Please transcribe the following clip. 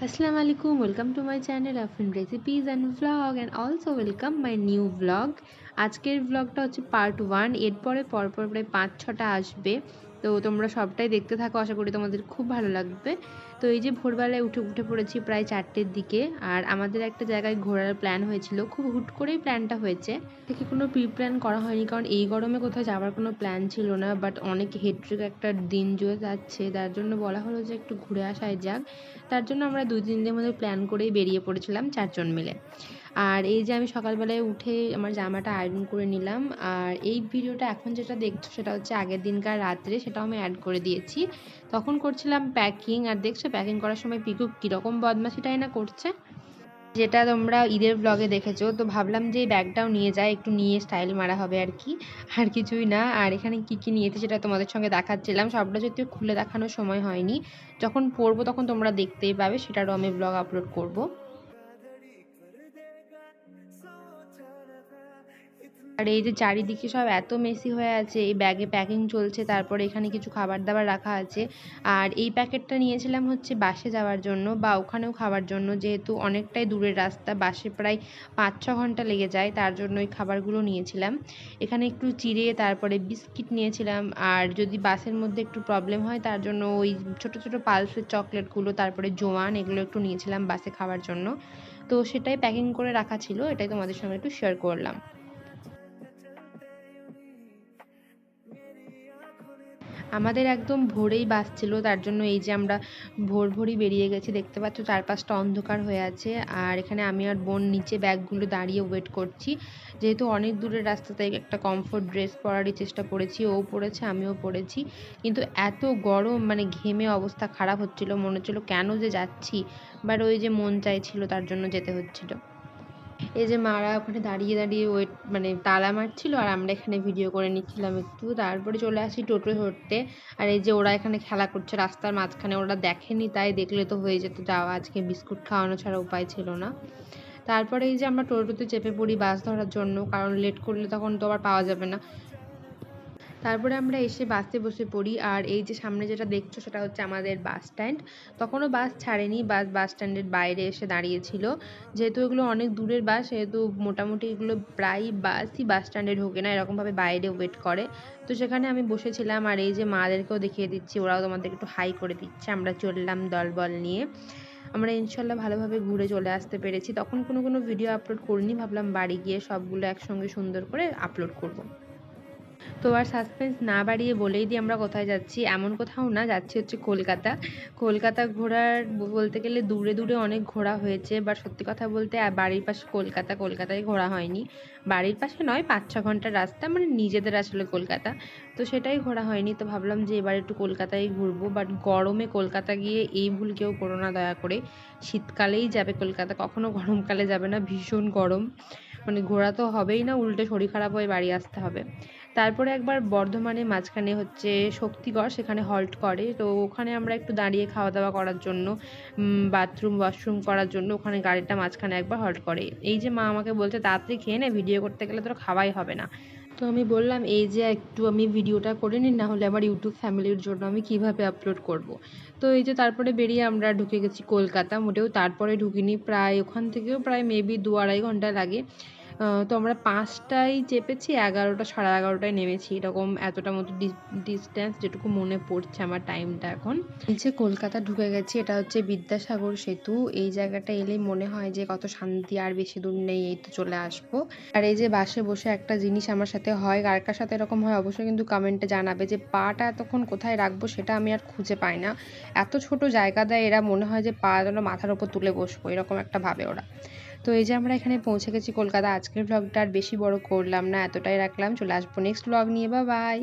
Assalamualaikum. Welcome to my channel of Indian recipes and vlog, and also welcome my new vlog. আজকের ব্লগটা হচ্ছে part one এরপরে পরপর প্রায় পাঁচ, ছটা আসবে। তো তোমরা সবটাই দেখতে থাকো, আশা করি তোমাদের খুব ভালো লাগবে। তো এই যে ভোরবেলায় উঠে উঠে পড়েছি প্রায় চারটের দিকে, আর আমাদের একটা জায়গায় ঘোরার প্ল্যান হয়েছিল। খুব হুট করেই প্ল্যানটা হয়েছে। থেকে কোনো প্রি প্ল্যান করা হয়নি, কারণ এই গরমে কোথাও যাওয়ার কোনো প্ল্যান ছিল না বাট অনেক হেট্রিক একটা দিন জুড়ে যাচ্ছে। তার জন্য বলা হলো যে একটু ঘুরে আসাই যাক। তার জন্য আমরা দুই, তিন দিনের মধ্যে প্ল্যান করেই বেরিয়ে পড়েছিলাম চারজন মিলে। আর এই যে আমি সকালবেলায় উঠে আমার জামাটা আয়রন করে নিলাম, আর এই ভিডিওটা এখন যেটা দেখছ সেটা হচ্ছে আগের দিনকার রাত্রে, সেটাও আমি অ্যাড করে দিয়েছি। তখন করছিলাম প্যাকিং আর দেখছ প্যাকিং করার সময় পিকু কীরকম বদমাশিটাই না করছে? যেটা তোমরা ঈদের ব্লগে দেখেছ, তো ভাবলাম যে ব্যাগটাও নিয়ে যায় একটু নিয়ে স্টাইল মারা হবে আর কি, আর কিছুই না। আর এখানে কি কি নিয়েছে সেটা তোমাদের সঙ্গে দেখাচ্ছিলাম, সবটা যদিও খুলে দেখানোর সময় হয়নি। যখন পরবো তখন তোমরা দেখতেই পাবে, সেটারও আমি ব্লগ আপলোড করব। আর এই যে চারিদিকে সব এত মেসি হয়ে আছে, এই ব্যাগে প্যাকিং চলছে, তারপরে এখানে কিছু খাবার দাবার রাখা আছে। আর এই প্যাকেটটা নিয়েছিলাম হচ্ছে বাসে যাওয়ার জন্য বা ওখানেও খাওয়ার জন্য, যেহেতু অনেকটাই দূরের রাস্তা, বাসে প্রায় পাঁচ ছ ঘণ্টা লেগে যায়, তার জন্য ওই খাবারগুলো নিয়েছিলাম। এখানে একটু চিড়ে, তারপরে বিস্কিট নিয়েছিলাম, আর যদি বাসের মধ্যে একটু প্রবলেম হয়, তার জন্য ওই ছোট ছোট পালসের চকলেটগুলো তারপরে জোয়ান, এগুলো একটু নিয়েছিলাম বাসে খাওয়ার জন্য। তো সেটাই প্যাকিং করে রাখা ছিল, এটাই তোমাদের সঙ্গে একটু শেয়ার করলাম। আমাদের একদম ভোরেই বাস ছিল, তার জন্য এই যে আমরা ভোর ভোরই বেরিয়ে গেছি, দেখতে পাচ্ছ চারপাশটা অন্ধকার হয়ে আছে। আর এখানে আমি আর বোন নিচে ব্যাগগুলো দাঁড়িয়ে ওয়েট করছি। যেহেতু অনেক দূরের রাস্তা, তাই একটা কমফোর্ট ড্রেস পরারই চেষ্টা করেছি। ও পরেছে, আমিও পরেছি। কিন্তু এত গরম মানে ঘেমে অবস্থা খারাপ হচ্ছিল, মনে হচ্ছিল কেন যে যাচ্ছি। বাট ওই যে মন চাইছিল, তার জন্য যেতে হচ্ছিল। এই যে মারা ওখানে দাঁড়িয়ে দাঁড়িয়ে ওয়েট মানে তালা মারছিল আর আমরা এখানে ভিডিও করে নিচ্ছিলাম একটু। তারপরে চলে আসি টোটো ধরতে। আর এই যে ওরা এখানে খেলা করছে, রাস্তার মাঝখানে ওরা দেখেনি, তাই দেখলে তো হয়ে যেত যাওয়া। আজকে বিস্কুট খাওয়ানো ছাড়া উপায় ছিল না। তারপরে এই যে আমরা টোটোতে চেপে পড়ি বাস ধরার জন্য, কারণ লেট করলে তখন তো আবার পাওয়া যাবে না। তারপরে আমরা এসে বাসে বসে পড়ি। আর এই যে সামনে যেটা দেখছ সেটা হচ্ছে আমাদের বাস স্ট্যান্ড। তখনও বাস ছাড়েনি, বাস বাস স্ট্যান্ডের বাইরে এসে দাঁড়িয়েছিল। যেহেতু এগুলো অনেক দূরের বাস, সেহেতু মোটামুটি এগুলো প্রায় বাসই বাস স্ট্যান্ডে ঢোকে না, এরকমভাবে বাইরে ওয়েট করে। তো সেখানে আমি বসেছিলাম আর এই যে মাদেরকেও দেখিয়ে দিচ্ছি, ওরাও তোমাদের একটু হাই করে দিচ্ছে। আমরা চললাম দলবল নিয়ে। আমরা ইনশাল্লাহ ভালোভাবে ঘুরে চলে আসতে পেরেছি। তখন কোনো কোনো ভিডিও আপলোড করিনি, ভাবলাম বাড়ি গিয়ে সবগুলো একসঙ্গে সুন্দর করে আপলোড করব। তো আর সাসপেন্স না বাড়িয়ে বলেই দিই আমরা কোথায় যাচ্ছি, এমন কোথাও না, যাচ্ছি হচ্ছে কলকাতা। কলকাতা ঘোরার বলতে গেলে দূরে দূরে অনেক ঘোরা হয়েছে বা সত্যি কথা বলতে বাড়ির পাশে কলকাতা, কলকাতায় ঘোরা হয়নি। বাড়ির পাশে নয়, পাঁচ, ছ ঘণ্টার রাস্তা মানে নিজেদের আসলে কলকাতা। তো সেটাই ঘোরা হয়নি, তো ভাবলাম যে এবার একটু কলকাতায় ঘুরবো বাট গরমে কলকাতা গিয়ে এই ভুল কেউ করো না দয়া করে। শীতকালেই যাবে কলকাতা, কখনো গরমকালে যাবে না, ভীষণ গরম। মানে ঘোরা তো হবেই না, উল্টে শরীর খারাপ হয়ে বাড়ি আসতে হবে। তারপরে একবার বর্ধমানে মাঝখানে হচ্ছে শক্তিগড়, সেখানে হল্ট করে। তো ওখানে আমরা একটু দাঁড়িয়ে খাওয়া দাওয়া করার জন্য বাথরুম ওয়াশরুম করার জন্য ওখানে গাড়িটা মাঝখানে একবার হল্ট করে। এই যে মা আমাকে বলছে, তাড়াতাড়ি খেয়ে নে ভিডিও করতে গেলে তোর খাওয়াই হবে না। তো আমি বললাম, এই যে একটু আমি ভিডিওটা করে নিন, না হলে আমার ইউটিউব ফ্যামিলির জন্য আমি কীভাবে আপলোড করব। তো এই যে তারপরে বেরিয়ে আমরা ঢুকে গেছি কলকাতা। মোটেও তারপরে ঢুকিনি, প্রায় ওখান থেকেও প্রায় মেবি দু আড়াই ঘণ্টা লাগে। তো আমরা পাঁচটায় চেপেছি, এগারোটা, সাড়ে এগারোটায় নেমেছি। এরকম এতটা মতো ডিস্ট্যান্স যেটুকু মনে পড়ছে আমার টাইমটা এখন। নিচে কলকাতা ঢুকে গেছি, এটা হচ্ছে বিদ্যাসাগর সেতু। এই জায়গাটা এলেই মনে হয় যে কত শান্তি, আর বেশি দূর নেই, এই তো চলে আসব। আর এই যে বাসে বসে একটা জিনিস আমার সাথে হয়, কার কার সাথে এরকম হয় অবশ্যই কিন্তু কমেন্টে জানাবে যে পাটা এতক্ষণ কোথায় রাখব সেটা আমি আর খুঁজে পাই না। এত ছোট জায়গা দেয়, এরা মনে হয় যে পা যেন মাথার উপর তুলে বসবো, এরকম একটা ভাবে ওরা। তো এই যে আমরা এখানে পৌঁছে গেছি কলকাতা, আজকের ব্লগটা আর বেশি বড় করলাম না, এতটাই রাখলাম, চলে আসব নেক্সট ব্লগ নিয়ে বা বাই